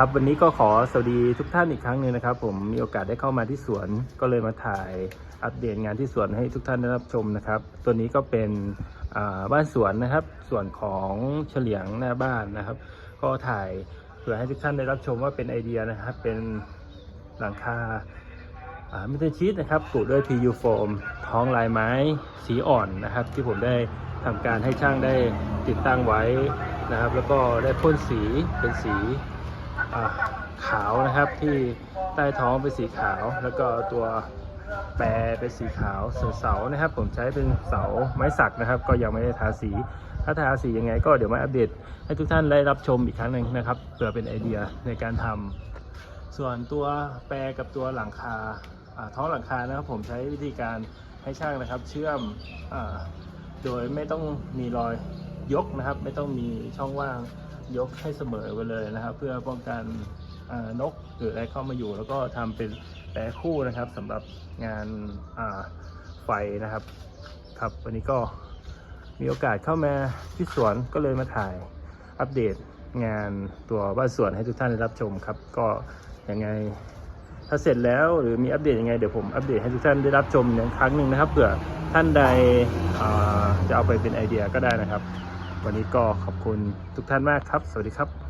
ครับ วันนี้ก็ขอสวัสดีทุกท่านอีกครั้งหนึ่งนะครับ ผมมีโอกาสได้เข้ามาที่สวน ก็เลยมาถ่ายอัปเดตงานที่สวนให้ทุกท่านได้รับชมนะครับ ตัวนี้ก็เป็นบ้านสวนนะครับ ส่วนของเฉลียงหน้าบ้านนะครับ ก็ถ่ายเพื่อให้ทุกท่านได้รับชมว่าเป็นไอเดียนะครับ เป็นหลังคามิเตอร์ชีตนะครับปูด้วย PU foam ท้องลายไม้สีอ่อนนะครับ ที่ผมได้ทำการให้ช่างได้ติดตั้งไว้นะครับ แล้วก็ได้พ่นสีเป็นสี ขาวนะครับที่ใต้ท้องเป็นสีขาว แล้วก็ตัวแปรเป็นสีขาวส่วนเสานะครับ ผมใช้เป็นเสาไม้สักนะครับ ก็ยังไม่ได้ทาสีถ้าทาสียังไงก็เดี๋ยวมาอัปเดตให้ทุกท่านได้รับชมอีกครั้งหนึ่งนะครับเผื่อเป็นไอเดียในการทำส่วนตัวแปรกับตัวหลังคาท้องหลังคานะครับ ผมใช้วิธีการให้ช่างนะครับ เชื่อมอโดยไม่ต้องมีรอย ยกนะครับ ไม่ต้องมีช่องว่างยกให้เสมอไปเลยนะครับ เพื่อป้องกันนกหรืออะไรเข้ามาอยู่ แล้วก็ทำเป็นแปรคู่นะครับสำหรับงานาไฟนะครับ ครับวันนี้ก็มีโอกาสเข้ามาที่สวนก็เลยมาถ่ายอัปเดตงานตัวบ้านสวนให้ทุกท่านได้รับชมครับ ก็ยังไงถ้าเสร็จแล้วหรือมีอัปเดตยังไงเดี๋ยวผมอัปเดตให้ทุกท่านได้รับชมอีกครั้งหนึ่งนะครับเผื่อท่านใดจะเอาไปเป็นไอเดียก็ได้นะครับ วันนี้ก็ขอบคุณทุกท่านมากครับ สวัสดีครับ